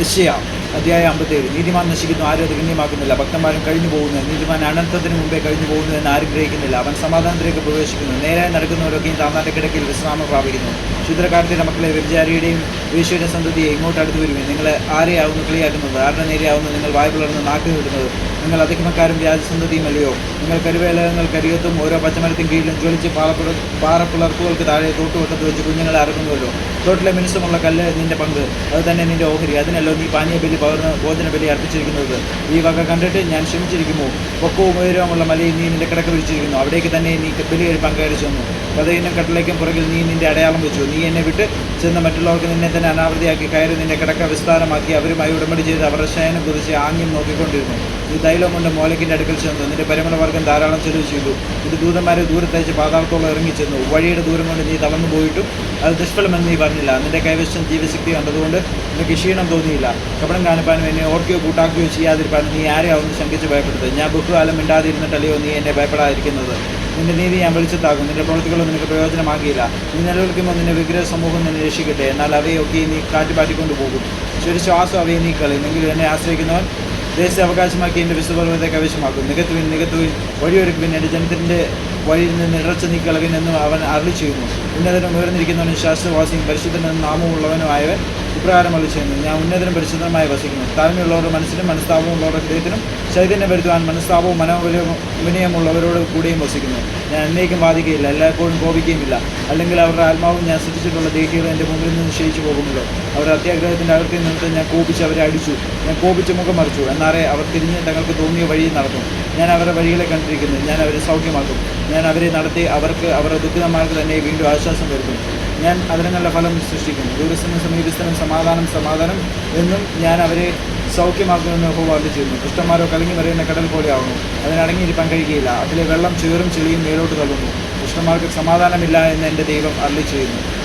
യശ്യ അധ്യായ അമ്പത്തേഴ് നീതിമാൻ നശിക്കുന്നു ആരും അത് ഗണ്യമാക്കുന്നില്ല ഭക്തന്മാരും കഴിഞ്ഞു പോകുന്നു. നീതിമാൻ അനന്തത്തിന് മുമ്പേ കഴിഞ്ഞു പോകുന്നു എന്ന് ആരും ഗ്രഹിക്കുന്നില്ല അവൻ സമാധാനത്തിലേക്ക് പ്രവേശിക്കുന്നു. നേരായ നടക്കുന്നവരൊക്കെയും താന്നാന്റെ കിടക്കിൽ വിശ്രാമം പ്രാപിക്കുന്നു. ക്ഷുദ്രക്കാരത്തിന്റെ മക്കളെ വ്യഭിചാരിയുടെയും വീശയുടെ സന്തതിയെ ഇങ്ങോട്ട് അടുത്ത് വരുമേ നിങ്ങൾ ആരെയാവുന്നു? കളിയാക്കുന്നത്. ആരുടെ നേരെയാവുന്നു? നിങ്ങൾ വായ്പ വളർന്ന് നാക്ക് വിടുന്നത് നിങ്ങൾ അധികമക്കാരും വ്യാജസന്ധതിയും അല്ലയോ നിങ്ങൾ കരുവേലകങ്ങൾ കരിയത്തും ഓരോ പച്ചമരത്തിൻ കീഴിലും ജ്വലിച്ച് പാറപ്പുറ പാറപ്പിളർപ്പുകൾക്ക് താഴെ തോട്ടുവട്ടത്ത് വെച്ച് കുഞ്ഞുങ്ങളെ അറക്കുന്നുവല്ലോ. തോട്ടിലെ മിനുസമുള്ള കല്ല് നിന്റെ പങ്ക്. അത് തന്നെ നിന്റെ ഓഹരി. അതിനല്ലോ നീ പാനീയ ബലി പകർന്ന് ഭോജന ബലി അർപ്പിച്ചിരിക്കുന്നത്. ഈ വക കണ്ടിട്ട് ഞാൻ ക്ഷമിച്ചിരിക്കുമോ? പൊക്കവും ഉയരവുമുള്ള മലയിൽ നീ നിന്റെ കിടക്ക വിരിച്ചിരിക്കുന്നു. അവിടേക്ക് തന്നെ നീ ബലിയൊരു പങ്കാളിച്ചു വന്നു പതയിനും കട്ടിലേക്കും പുറകിൽ നീ നിന്റെ അടയാളം വെച്ചു. നീ എന്നെ വിട്ട് ചെന്ന് മറ്റുള്ളവർക്ക് നിന്നെ തന്നെ അനാവൃതിയാക്കി കയറി നിന്റെ കിടക്ക വിസ്താരമാക്കി അവരുമായി ഉടമ്പടി ചെയ്ത് അവരുടെ ശയനം കുറിച്ച് ആംഗ്യം നോക്കിക്കൊണ്ടിരുന്നു. ഈ തൈലം കൊണ്ട് മോലക്കിന്റെ അടുക്കൽ ചെന്നു. നിന്റെ പരിമളവർഗം ധാരാളം ചെലവ് ചെയ്തു. ഇത് ദൂതന്മാരെ ദൂരത്തയച്ച് പാതാളത്തോളം ഇറങ്ങിച്ചെന്നു വഴിയുടെ ദൂരം കൊണ്ട് നീ തളർന്നു പോയിട്ടും അത് ദുഷ്ഫലമെന്ന് നീ പറഞ്ഞില്ല. നിന്റെ കൈവശം ജീവശക്തി കണ്ടതുകൊണ്ട് നിനക്ക് ക്ഷീണം തോന്നിയില്ല. കപടം കാണിപ്പാനും എന്നെ ഓർക്കുകയോ കൂട്ടാക്കുകയോ ചെയ്യാതിരിപ്പാനും നീ ആരെയാവുന്നു ശങ്കിച്ച് ഭയപ്പെടുത്തത് ഞാൻ ബഹുകാലം മിണ്ടാതിരുന്നിട്ടല്ലയോ നീ എന്നെ ഭയപ്പെടാതിരിക്കുന്നത്? നിന്റെ നീതി ഞാൻ വെളിച്ചത്താകും. നിന്റെ പ്രവൃത്തികളും നിനക്ക് പ്രയോജനമാകിയില്ല നീ നിലവിളിക്കുമ്പോൾ നിന്റെ വിഗ്രഹ സമൂഹം നിന്നെ രക്ഷിക്കട്ടെ. എന്നാൽ അവയൊക്കെ നീ കാറ്റുപാറ്റിക്കൊണ്ടുപോകും. ശ്വാസം അവയെ നീ കളയും. എങ്കിലും എന്നെ ആശ്രയിക്കുന്നവൻ ദേശീയ അവകാശമാക്കി എന്റെ വിശ്വപരമത്തെ കൈവശമാക്കും നികത്തുവിൻ നികത്തുവിൻ. വഴിയൊരുക്കുവിൻ. എന്റെ ജനത്തിന്റെ വഴിയിൽ നിന്ന് ഇടർച്ച നീക്കളവിൻ അവൻ അരളി ചെയ്യുന്നു. ഉന്നതനും ഉയർന്നിരിക്കുന്നവനും ശാസ്ത്രവാസിയും പരിശുദ്ധനും നാമമുള്ളവനും ആയവൻ ഇപ്രകാരം അരളി ചെയ്യുന്നു. ഞാൻ ഉന്നതനും പരിശുദ്ധമായി വസിക്കുന്നു. താഴ്മയുള്ളവരുടെ മനസ്സിനും മനസ്താപമുള്ളവരുടെ ഹൃദയത്തിനും ചൈതന്യം വരുത്തുവാൻ മനസ്താപവും വിനയമുള്ളവരോട് കൂടിയും വസിക്കുന്നു. ഞാൻ എന്നേക്കും ബാധിക്കുകയില്ല എല്ലായ്പ്പോഴും കോപിക്കുകയുമില്ല. അല്ലെങ്കിൽ അവരുടെ ആത്മാവും ഞാൻ സൃഷ്ടിച്ചിട്ടുള്ള ദേഹികൾ എന്റെ മുമ്പിൽ നിന്ന് നിശ്ചയിച്ചു പോകുമല്ലോ അവരുടെ അത്യാഗ്രഹത്തിന്റെ അകത്തിൽ നിന്നിട്ട് ഞാൻ കോപിച്ച് അവരെ അടിച്ചു. ഞാൻ കോപിച്ച് മുഖം മറിച്ചു. എന്നാറേ അവർ തിരിഞ്ഞ് തങ്ങൾക്ക് തോന്നിയ വഴി നടന്നു. ഞാൻ അവരുടെ വഴികളെ കണ്ടിരിക്കുന്നു. ഞാൻ അവരെ സൗഖ്യമാക്കും. ഞാൻ അവരെ നടത്തി അവർക്ക് അവരുടെ ദുഃഖിതമാർക്ക് തന്നെ വീണ്ടും ആശ്വാസം വരുത്തും. ഞാൻ അതിനങ്ങളുടെ ഫലം സൃഷ്ടിക്കും ദൂരസ്ഥനും സമീപസ്ഥനും സമാധാനം സമാധാനം എന്നും ഞാൻ അവരെ സൗഖ്യമാക്കുമെന്ന് യഹോവ ചെയ്യുന്നു. ദുഷ്ടന്മാരോ കലങ്ങി മറിയുന്ന കടൽ പോലെയാവുന്നു അതിനടങ്ങിയിരിക്കാൻ കഴിയുകയില്ല. അതിലെ വെള്ളം ചേറും ചെളിയും മേലോട്ട് തള്ളുന്നു. ദുഷ്ടന്മാർക്ക് സമാധാനമില്ല എന്ന് എന്റെ ദൈവം അരളി ചെയ്യുന്നു.